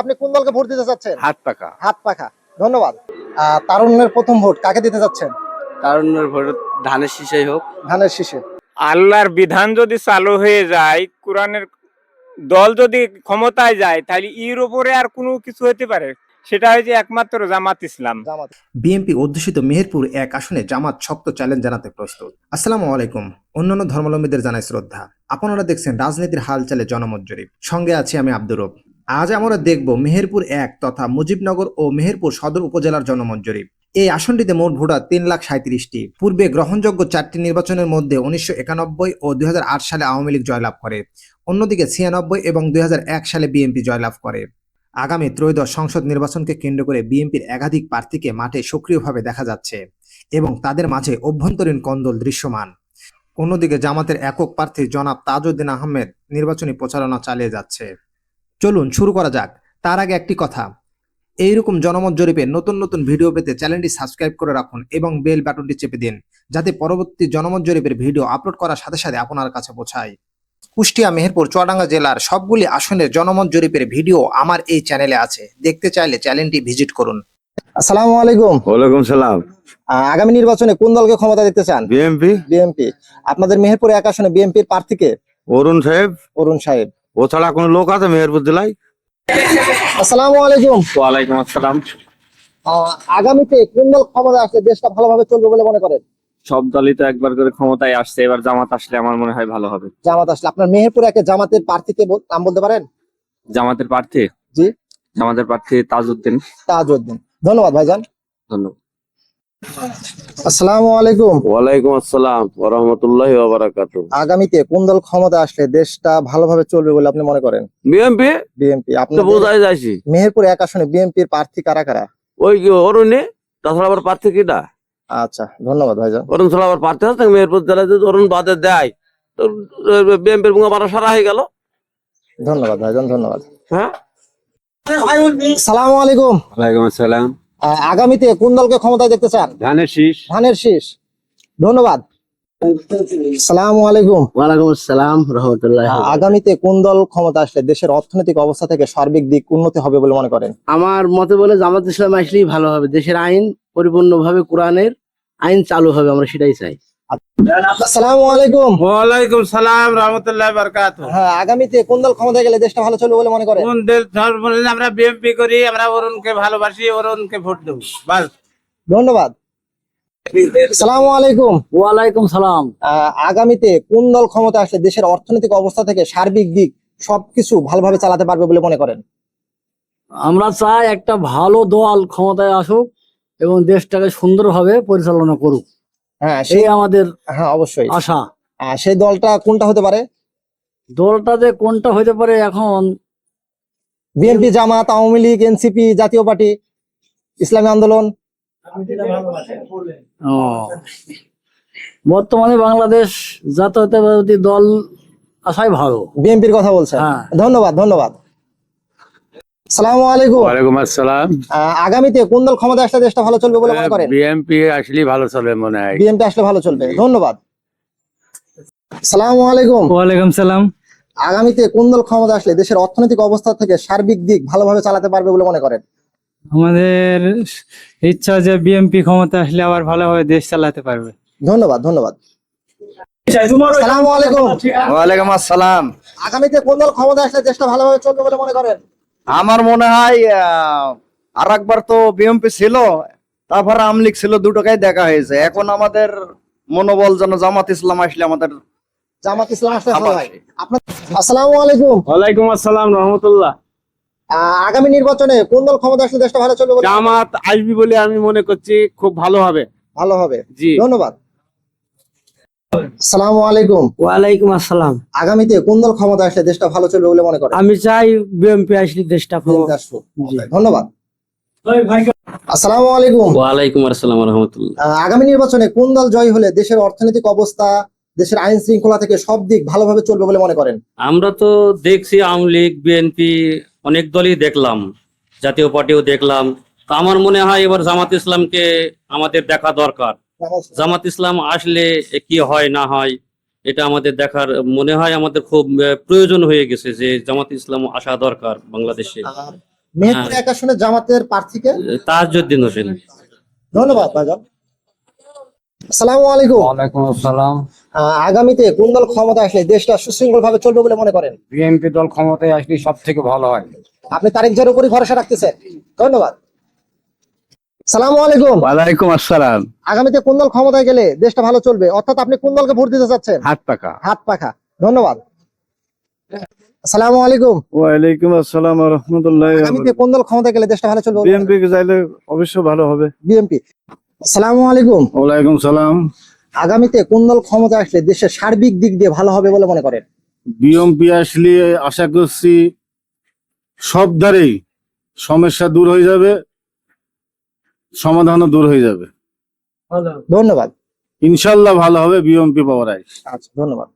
আপনি কোন দলকে ভোট দিতে চাচ্ছেন? হাত পাকা হাত পাখা। ধন্যবাদ। তারুণ্যের প্রথম ভোট কাকে দিতে চাচ্ছেন? কারণ ভোট ধানের শীষেই হোক। ধানের শীষে। আল্লাহর বিধান যদি চালু হয়ে যায় কোরআনের দল যদি ক্ষমতায় যায় তাহলে এর উপরে আর কোনো কিছু হতে পারে। সেটা হয়েছে একমাত্র জামাত ইসলাম। জামাত। বিএনপি অধ্যুষিত মেহেরপুর এক আসনে জামাত শক্ত চ্যালেঞ্জ জানাতে প্রস্তুত। আসসালামু আলাইকুম। অন্যান্য ধর্মাবলম্বীদের জানায় শ্রদ্ধা। আপনারা দেখছেন রাজনীতির হালচালে জনমত জরিপ। সঙ্গে আছি আমি আব্দুর রব। আজ আমরা দেখব মেহেরপুর এক তথা মুজিবনগর ও মেহেরপুর সদর উপজেলার জনমত জরিপ এই আসনটিতে মোট ভোটার তিন লাখ সাঁত্রিশটি পূর্বে গ্রহণযোগ্য চারটি নির্বাচনের মধ্যে উনিশশো একানব্বই ও দুই সালে আওয়ামী লীগ জয়লাভ করে। অন্যদিকে ছিয়ানব্বই এবং দু হাজার এক সালে বিএনপি জয়লাভ করে। আগামী ত্রয়োদশ সংসদ নির্বাচনকে কেন্দ্র করে বিএনপির একাধিক প্রার্থীকে মাঠে সক্রিয়ভাবে দেখা যাচ্ছে এবং তাদের মাঝে অভ্যন্তরীণ কন্দল দৃশ্যমান। অন্যদিকে জামাতের একক প্রার্থী জনাব তাজউদ্দিন আহমেদ নির্বাচনী প্রচারণা চালিয়ে যাচ্ছে। চলুন শুরু করা যাক। তার আগে একটি কথা। এইরকম জনমত জরিপে নতুন নতুন ভিডিও পেতে চ্যানেলটি সাবস্ক্রাইব করে রাখুন এবং বেল বাটনটি চেপে দিন যাতে পরবর্তী জনমত জরিপের ভিডিও আপলোড করার সাথে সাথে আপনার কাছে পৌঁছায়। কুষ্টিয়া মেহেরপুর চুয়াডাঙ্গা জেলার সবগুলি আসনের জনমত জরিপের ভিডিও আমার এই চ্যানেলে আছে। দেখতে চাইলে চ্যানেলটি ভিজিট করুন। আসসালামু আলাইকুম। ওয়ালাইকুম সালাম। আগামী নির্বাচনে কোন দলকে ক্ষমতা দেখতে চান? BMP BNP. আপনাদের মেহেরপুর এক আসনে বিএমপির প্রার্থীকে অরুণ সাহেব। অরুণ সাহেব। ও ছাড়া কোনো লোক আছে মেহেরপুর জেলায়? আসসালামু আলাইকুম। ওয়ালাইকুম আসসালাম। আহ, আগামীতে কোন দল ক্ষমতা আসলে দেশটা ভালোভাবে চলবে বলে মনে করেন? সব দলই তো একবার করে ক্ষমতায় আসছে এবার জামাত আসলে আমার মনে হয় ভালো হবে। জামাত আসলে আপনার মেহেরপুর একটা জামাতের প্রার্থীকে নাম বলতে পারেন? জামাতের প্রার্থী? জি। জামাতের প্রার্থী তাজউদ্দিন। তাজউদ্দিন। ধন্যবাদ ভাইজান। ধন্যবাদ। আসসালামু আলাইকুম। ওয়ালাইকুম আসসালাম ওরহমতুল্লাহ বারাকাতু আগামীতে কোন দল ক্ষমতা আসলে দেশটা ভালোভাবে চলবে বলে আপনি মনে করেন? BMP BNP. তো বোঝাই যাইছি। মেহেরপুর এক আসনে বিএনপির প্রার্থী কারা কারা? ওই কি অরুণে? তাছাড়া আবার প্রার্থী কিটা আচ্ছা ধন্যবাদ ভাইজান। অরুণ ছাড়া আবার প্রার্থী আছে? মেহেরপুর জেলায় যদি অরুণ বাদে দেয় তো বিএমপির বুঙা মারা সারা হয়ে গেল। ধন্যবাদ ভাইজান ধন্যবাদ। হ্যাঁ? সালাম আলাইকুম। ওয়ালাইকুম আসসালাম। আগামীতে কোন দলকে ক্ষমতায় দেখতে চান? ধানের শীষ। ধানের শীষ। ধন্যবাদ। সালাম আলাইকুম। ওয়ালাইকুম আসসালাম রহমতুল্লাহ। আগামীতে কোন দল ক্ষমতা আসলে দেশের অর্থনৈতিক অবস্থা থেকে সার্বিক দিক উন্নতি হবে বলে মনে করেন? আমার মতে বলে জামাত ইসলাম আসলেই ভালো হবে। দেশের আইন পরিপূর্ণভাবে কোরআনের আইন চালু হবে আমরা সেটাই চাই। আসসালামু আলাইকুম। ওয়ালাইকুম সালাম রহমতুল্লাহ বারকাত হ্যাঁ আগামীতে কোন দল ক্ষমতায় গেলে দেশটা ভালো চলবে বলে মনে করেন? কোন আমরা বিএমপি করি আমরা অরুণকে ভালোবাসি অরুণকে ভোট দেবো বাস। ধন্যবাদ। সালাম আলাইকুম। ওয়ালাইকুম সালাম। আহ, আগামীতে কোন দল ক্ষমতা আসলে দেশের অর্থনৈতিক অবস্থা থেকে সার্বিক দিক সবকিছু ভালোভাবে চালাতে পারবে বলে মনে করেন? আমরা চাই একটা ভালো দল ক্ষমতায় আসুক এবং দেশটাকে সুন্দরভাবে পরিচালনা করুক। হ্যাঁ সেই আমাদের হ্যাঁ অবশ্যই। আশা। আহ, সেই দলটা কোনটা হতে পারে? দলটা যে কোনটা হতে পারে এখন বিএনপি জামাত আওয়ামী লীগ এনসিপি জাতীয় পার্টি ইসলামী আন্দোলন। ও, বর্তমানে বাংলাদেশ জাতীয়তাবাদী দল আসাই ভালো। বিএনপির কথা বলছে হ্যাঁ। ধন্যবাদ ধন্যবাদ। সালামু আলাইকুম। ওয়ালাইকুম আসসালাম। আহ, আগামীতে কোন দল ক্ষমতা আসলে দেশটা ভালো চলবে বলে মনে করেন? বিএমপি আসলে ভালো চলবে মনে হয়। বিএনপি আসলে ভালো চলবে। ধন্যবাদ। সালামু আলাইকুম। ওয়ালাইকুম সালাম। আগামীতে কোন দল ক্ষমতা আসলে দেশের অর্থনৈতিক অবস্থা থেকে সার্বিক দিক ভালোভাবে চালাতে পারবে বলে মনে করেন? আমাদের ইচ্ছা যে বিএমপি ক্ষমতা আসলে আবার ভালোভাবে দেশ চালাতে পারবে। ধন্যবাদ ধন্যবাদ। সালামু আলাইকুম। ওয়ালাইকুম আসসালাম। আগামীতে কোন দল ক্ষমতা আসলে দেশটা ভালোভাবে চলবে বলে মনে করেন? আমার মনে হয় আর একবার তো বিএমপি ছিল তারপর আমলিক ছিল দুটোকেই দেখা হয়েছে। এখন আমাদের মনোবল যেন জামাত ইসলাম আসলে আমাদের জামাত ইসলাম আসলে ভালো হয় আপনার আসসালামু আলাইকুম। ওয়ালাইকুম আসসালাম রহমতুল্লাহ। আহ, আগামী নির্বাচনে কোন দল ক্ষমতা আসলে দেশটা ভালো চলবে জামাত আসবি বলে আমি মনে করছি খুব ভালো হবে। ভালো হবে। জি। ধন্যবাদ। আসসালামু আলাইকুম। ওয়ালাইকুম আসসালাম। আগামীতে কোন দল ক্ষমতা আসলে দেশটা ভালো চলবে বলে মনে করেন? আমি চাই বিএমপি আসলে দেশটা আসুক। ধন্যবাদ। আসসালামু আলাইকুম। ওয়ালাইকুম আসসালাম রহমতুল্লাহ আগামী নির্বাচনে কোন দল জয় হলে দেশের অর্থনৈতিক অবস্থা দেশের আইন শৃঙ্খলা থেকে সব দিক ভালোভাবে চলবে বলে মনে করেন? আমরা তো দেখছি আওয়ামী লীগ বিএনপি অনেক দলই দেখলাম জাতীয় পার্টিও দেখলাম। তো আমার মনে হয় এবার জামাত ইসলামকে আমাদের দেখা দরকার। জামাত ইসলাম আসলে কি হয় না হয় এটা আমাদের দেখার মনে হয় আমাদের খুব প্রয়োজন হয়ে গেছে যে জামাত ইসলাম আসা দরকার বাংলাদেশে। মেহেরপুর এক আসনে জামাতের প্রার্থীকে? তাজউদ্দিন হোসেন। ধন্যবাদ ভাইজান। আসসালামু আলাইকুম। ওয়ালাইকুম আসসালাম। আহ, আগামীতে কোন দল ক্ষমতা আসলে দেশটা সুশৃঙ্খল ভাবে চলবে বলে মনে করেন? বিএনপি দল ক্ষমতায় আসলে সব থেকে ভালো হয়। আপনি তারিখ যার উপরই ভরসা রাখতেছেন। ধন্যবাদ। সালামু আলাইকুম। ওয়ালাইকুম আসসালাম। আগামীতে কোন দল ক্ষমতায় গেলে দেশটা ভালো চলবে? অর্থাৎ আপনি কোন দলকে ভোট দিতে চাচ্ছেন? হাত পাকা হাত পাখা। ধন্যবাদ। আসসালামু আলাইকুম। ওয়ালাইকুম আসসালাম রহমতুল্লাহ আগামীতে কোন দল ক্ষমতায় গেলে দেশটা ভালো চলবে? বিএনপি কে চাইলে অবশ্য ভালো হবে। বিএনপি। আসসালামু আলাইকুম। ওয়ালাইকুম সালাম। আগামীতে কোন দল ক্ষমতা আসলে দেশের সার্বিক দিক দিয়ে ভালো হবে বলে মনে করেন? বিএমপি আসলে আশা করছি সব ধারেই সমস্যা দূর হয়ে যাবে। সমাধানও দূর হয়ে যাবে। ধন্যবাদ। ইনশাল্লাহ ভালো হবে বিএমপি পাওয়ার আচ্ছা ধন্যবাদ।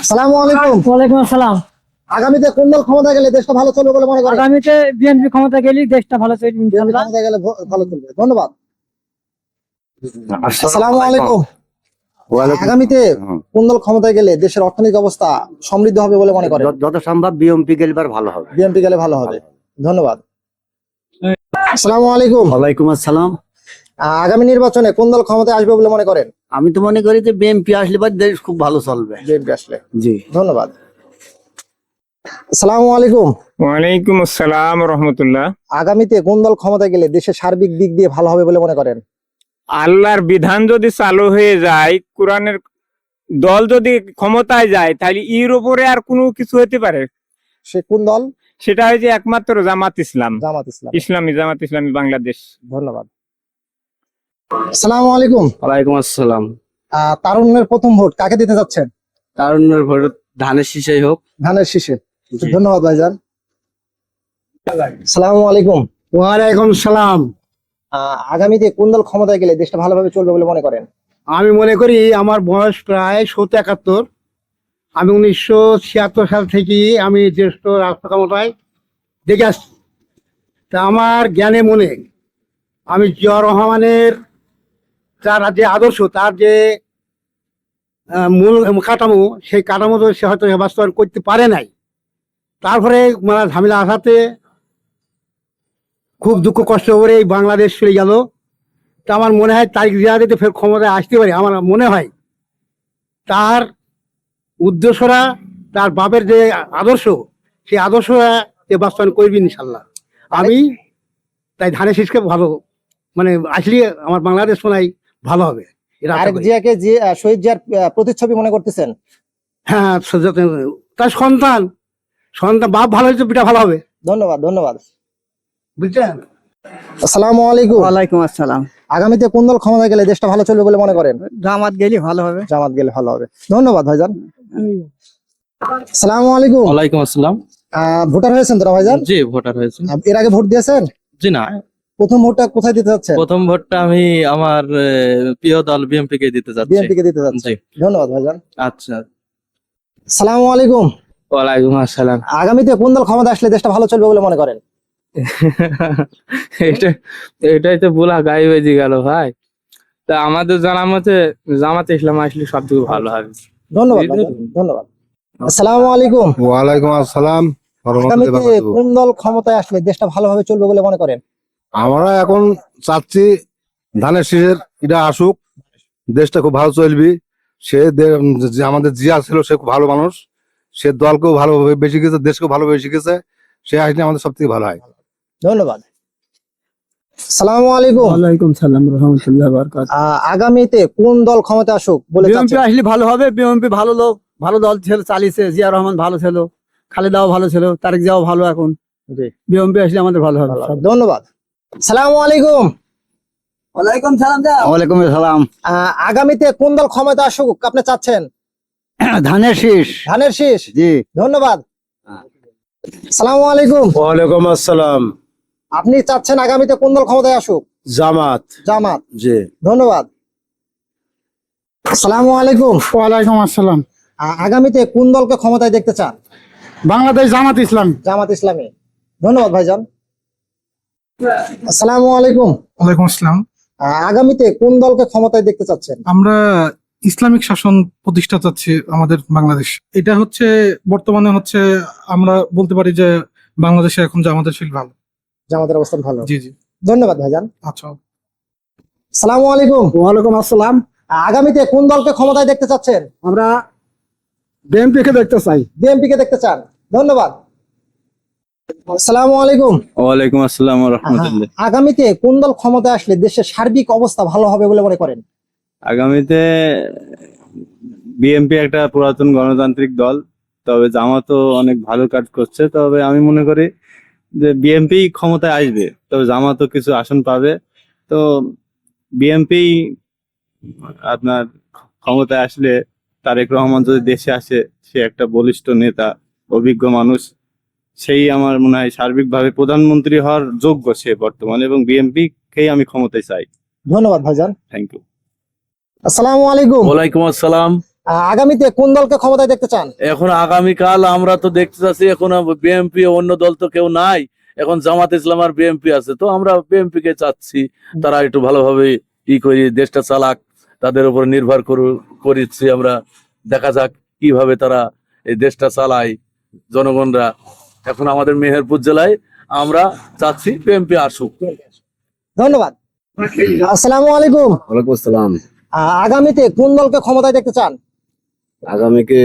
আসসালামু আলাইকুম ওয়ালাইকুম আসসালাম। আগামীতে কোন দল ক্ষমতা গেলে দেশটা ভালো চলবে বলে মনে করেন? আগামীতে বিএনপি ক্ষমতা গেলেই দেশটা ভালো চলবে গেলে ভালো ধন্যবাদ। আসসালামু আলাইকুম আগামীতে কোন দল ক্ষমতায় গেলে দেশের অর্থনৈতিক অবস্থা সমৃদ্ধ হবে বলে মনে করেন? যত সম্ভব বিএমপি গেলবার ভালো হবে। বিএমপি গেলে ভালো হবে। ধন্যবাদ। আসসালামু আলাইকুম। ওয়ালাইকুম আসসালাম। আগামী নির্বাচনে কোন দল ক্ষমতায় আসবে বলে মনে করেন? আমি তো মনে করি যে বিএনপি আসলে বা দেশ খুব ভালো চলবে। বিএনপি আসলে। জি। ধন্যবাদ। আসসালামু আলাইকুম। ওয়ালাইকুম আসসালাম রহমতুল্লাহ। আগামীতে কোন দল ক্ষমতায় গেলে দেশের সার্বিক দিক দিয়ে ভালো হবে বলে মনে করেন? আল্লাহর বিধান যদি চালু হয়ে যায় কোরআনের দল যদি ক্ষমতায় যায় তাহলে এর উপরে আর কোনো কিছু হতে পারে। সে কোন দল? সেটা হয়েছে একমাত্র জামাত ইসলাম। জামাত ইসলাম। ইসলামী জামাত ইসলামী বাংলাদেশ। ধন্যবাদ। আসসালামু আলাইকুম। ওয়ালাইকুম আসসালাম। আহ, তারুণ্যের প্রথম ভোট কাকে দিতে যাচ্ছেন? তারুণ্যের ভোট ধানের শীষেই হোক। ধানের শীষে। ধন্যবাদ ভাইজান। আসসালামু আলাইকুম। ওয়ালাইকুম সালাম। আহ, আগামীতে কোন দল ক্ষমতায় গেলে দেশটা ভালোভাবে চলবে বলে মনে করেন? আমি মনে করি আমার বয়স প্রায় সত্তর একাত্তর। আমি উনিশশো ছিয়াত্তর সাল থেকে আমি জ্যেষ্ঠ রাষ্ট্র ক্ষমতায় দেখে আসছি। তা আমার জ্ঞানে মনে আমি জিয়া রহমানের তার যে আদর্শ, তার যে মূল কাঠামো, সেই কাঠামো তো সে হয়তো বাস্তবায়ন করতে পারে নাই। তারপরে মানে ঝামেলা আসাতে খুব দুঃখ কষ্ট করে এই বাংলাদেশ চলে গেল। তা আমার মনে হয় তারিখ জিয়া যদি ফের ক্ষমতায় আসতে পারে, আমার মনে হয়। তার উদ্দেশ্যরা তার বাপের যে আদর্শ সেই আদর্শ বাস্তবায়ন করবি ইনশাল্লাহ। আমি তাই ধানের শীষকে ভালো মানে আসলে আমার বাংলাদেশ শোনাই ভালো হবে। আরেক জিয়াকে যে শহীদ জিয়ার প্রতিচ্ছবি মনে করতেছেন? হ্যাঁ তার সন্তান সন্তান বাপ ভালো হয়েছে পিতা ভালো হবে। ধন্যবাদ ধন্যবাদ। বুঝছেন? আসসালামু আলাইকুম। ওয়ালাইকুম আসসালাম। আগামীতে কোন দল ক্ষমতায় গেলে দেশটা ভালো চলবে বলে মনে করেন? জামাত গেলে ভালো হবে। জামাত গেলে ভালো হবে। ধন্যবাদ ভাইজান। আসসালামু আলাইকুম। ওয়ালাইকুম আসসালাম। ভোটার হয়েছেন তোরা ভাইজান জি ভোটার হয়েছে এর আগে ভোট দিয়েছেন? জি না। প্রথম ভোটটা কোথায় দিতে যাচ্ছেন? প্রথম ভোটটা আমি আমার প্রিয় দল বিএমপি কে দিতে যাচ্ছি। বিএনপি কে দিতে যাচ্ছেন। জি। ধন্যবাদ ভাইজান। আচ্ছা। সালামু আলাইকুম। ওয়ালাইকুম আসসালাম। আগামীতে কোন দল ক্ষমতা আসলে দেশটা ভালো চলবে বলে মনে করেন? এটা এটাই তো বলা গায়ে বেজে গেল ভাই। তা আমাদের জানা মতে জামাত ইসলাম আসলে সব থেকে ভালো হবে। ধন্যবাদ ধন্যবাদ আসসালামু আলাইকুম। ওয়ালাইকুম আসসালাম কোন দল ক্ষমতায় আসলে দেশটা ভালোভাবে চলবে বলে মনে করেন? আমরা এখন চাচ্ছি ধানের শীষের এটা আসুক দেশটা খুব ভালো চলবি। সে যে আমাদের জিয়া ছিল সে খুব ভালো মানুষ। সে দলকেও ভালো বেশি গেছে দেশকেও ভালো বেশি গেছে সে আসলে আমাদের সব থেকে ভালো হয়। ধন্যবাদ। সালামু আলাইকুম। ওয়ালাইকুম সালাম রহমতুল্লাহ বরকাত। আগামীতে কোন দল ক্ষমতা আসুক বলে বিএনপি আসলে ভালো হবে বিএনপি ভালো লোক ভালো দল ছিল চালিয়েছে জিয়া রহমান ভালো ছিল খালেদাও ভালো ছিল তারেক জিয়াও ভালো এখন। জি। বিএনপি আসলে আমাদের ভালো হবে ধন্যবাদ। সালামু আলাইকুম। ওয়ালাইকুম সালাম ওয়ালাইকুম সালাম। আগামীতে কোন দল ক্ষমতা আসুক আপনি চাচ্ছেন? ধানের শীষ। ধানের শীষ? জি। ধন্যবাদ। সালামু আলাইকুম। ওয়ালাইকুম আসসালাম। আপনি চাচ্ছেন আগামীতে কোন দল ক্ষমতায় আসুক? জামাত। জামাত। জি। ধন্যবাদ। সালামু আলাইকুম। ওয়ালাইকুম আসসালাম। আগামীতে কোন দলকে ক্ষমতায় দেখতে চান? বাংলাদেশ জামাত ইসলাম। জামাত ইসলামী। ধন্যবাদ ভাইজান। আসসালামু আলাইকুম। ওয়ালাইকুম আসসালাম। আগামীতে কোন দলকে ক্ষমতায় দেখতে চাচ্ছেন? আমরা ইসলামিক শাসন প্রতিষ্ঠা চাচ্ছি আমাদের বাংলাদেশ। এটা হচ্ছে বর্তমানে হচ্ছে আমরা বলতে পারি যে বাংলাদেশে এখন জামাতের ফিল ভালো। জামাতের অবস্থান ভালো। জি জি। ধন্যবাদ ভাইজান। আচ্ছা। সালামু আলাইকুম। ওয়ালাইকুম আসসালাম। আগামীতে কোন দলকে ক্ষমতায় দেখতে চাচ্ছেন? আমরা বিএনপি কে দেখতে চাই। বিএনপি কে দেখতে চান। ধন্যবাদ। আসসালামু আলাইকুম। ওয়ালাইকুম আসসালাম আগামীতে কোন দল ক্ষমতায় আসলে দেশের সার্বিক অবস্থা ভালো হবে বলে মনে করেন? আগামীতে বিএনপি একটা পুরাতন গণতান্ত্রিক দল তবে জামাতও অনেক ভালো কাজ করছে তবে আমি মনে করি যে বিএনপি ক্ষমতায় আসবে তবে জামাতও কিছু আসন পাবে। তো বিএনপি আপনার ক্ষমতায় আসলে তারেক রহমান যদি দেশে আসে সে একটা বলিষ্ঠ নেতা অভিজ্ঞ মানুষ সেই আমার মনে হয় সার্বিকভাবে প্রধানমন্ত্রী হওয়ার যোগ্য সে বর্তমানে এবং বিএনপি কেই আমি ক্ষমতায় চাই। ধন্যবাদ ভাইজান। থ্যাংক ইউ আসসালামু আলাইকুম। ওয়ালাইকুম আসসালাম। আগামীতে কোন দলকে ক্ষমতায় দেখতে চান? এখন আগামীকাল আমরা তো দেখতে চাচ্ছি এখন বিএনপি অন্য দল তো কেউ নাই। এখন জামাত ইসলাম আর বিএনপি আছে তো আমরা বিএনপি কে চাচ্ছি তারা একটু ভালোভাবে ই করি দেশটা চালাক তাদের উপর নির্ভর করু করিচ্ছি আমরা। দেখা যাক কীভাবে তারা এই দেশটা চালায় জনগণরা। এখন আমাদের মেহেরপুর জেলায় আমরা চাচ্ছি বিএনপি আসুক। ধন্যবাদ। আসসালামু আলাইকুম। ওয়ালাইকুম আসসালাম। আহ, আগামীতে কোন দলকে ক্ষমতায় দেখতে চান? আগামীকে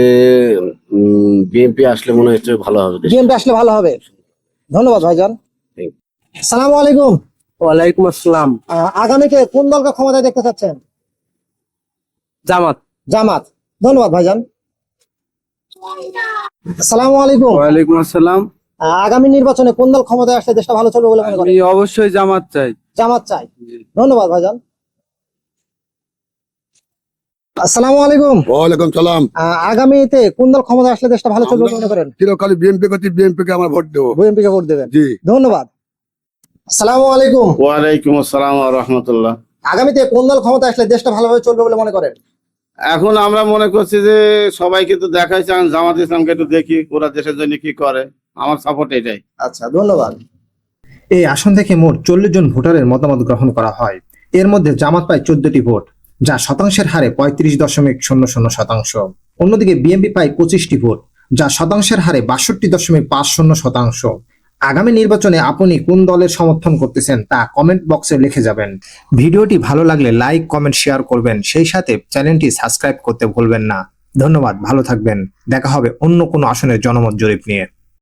বিএনপি আসলে মনে হচ্ছে ভালো হবে। বিএনপি আসলে ভালো হবে। ধন্যবাদ ভাইজান। আসসালামু আলাইকুম। ওয়ালাইকুম আসসালাম। আগামীকে কোন দলকে ক্ষমতায় দেখতে চাচ্ছেন? জামাত। জামাত। ধন্যবাদ ভাইজান। আসসালামু আলাইকুম। ওয়ালাইকুম আসসালাম। আগামী নির্বাচনে কোন দল ক্ষমতায় আসলে দেশটা ভালো চলবে বলে মনে করেন? অবশ্যই জামাত চাই। জামাত চাই। ধন্যবাদ ভাইজান। আসসালামু আলাইকুম। ওয়ালাইকুম সালাম। আগামীতে কোন দল ক্ষমতায় আসলে দেশটা ভালো চলবে মনে করেন? চিরকালে বিএনপি বিএনপি কে আমরা ভোট দেবো। বিএনপি কে ভোট দেবেন। জি। ধন্যবাদ। আসসালামু আলাইকুম। ওয়ালাইকুম আসসালাম রহমতুল্লাহ। আগামীতে কোন দল ক্ষমতায় আসলে দেশটা ভালোভাবে চলবে বলে মনে করেন? এখন আমরা মনে করছি যে সবাইকে তো দেখাই চান জামাত ইসলামকে একটু দেখি ওরা দেশের জন্য কি করে। আমার সাপোর্ট এটাই। আচ্ছা ধন্যবাদ। এই আসন থেকে মোট চল্লিশ জন ভোটারের মতামত গ্রহণ করা হয়। এর মধ্যে জামাত পায় চোদ্দটি ভোট। যা শতাংশের হারে পঁয়ত্রিশ দশমিক শূন্য শূন্য শতাংশ। অন্যদিকে বিএনপি পায় পঁচিশটি ভোট, যা শতাংশের হারে বাষট্টি দশমিক পাঁচ শূন্য শতাংশ। আগামী নির্বাচনে আপনি কোন দলের সমর্থন করতেছেন তা কমেন্ট বক্সে লিখে যাবেন। ভিডিওটি ভালো লাগলে লাইক কমেন্ট শেয়ার করবেন। সেই সাথে চ্যানেলটি সাবস্ক্রাইব করতে ভুলবেন না। ধন্যবাদ, ভালো থাকবেন। দেখা হবে অন্য কোনো আসনের জনমত জরিপ নিয়ে।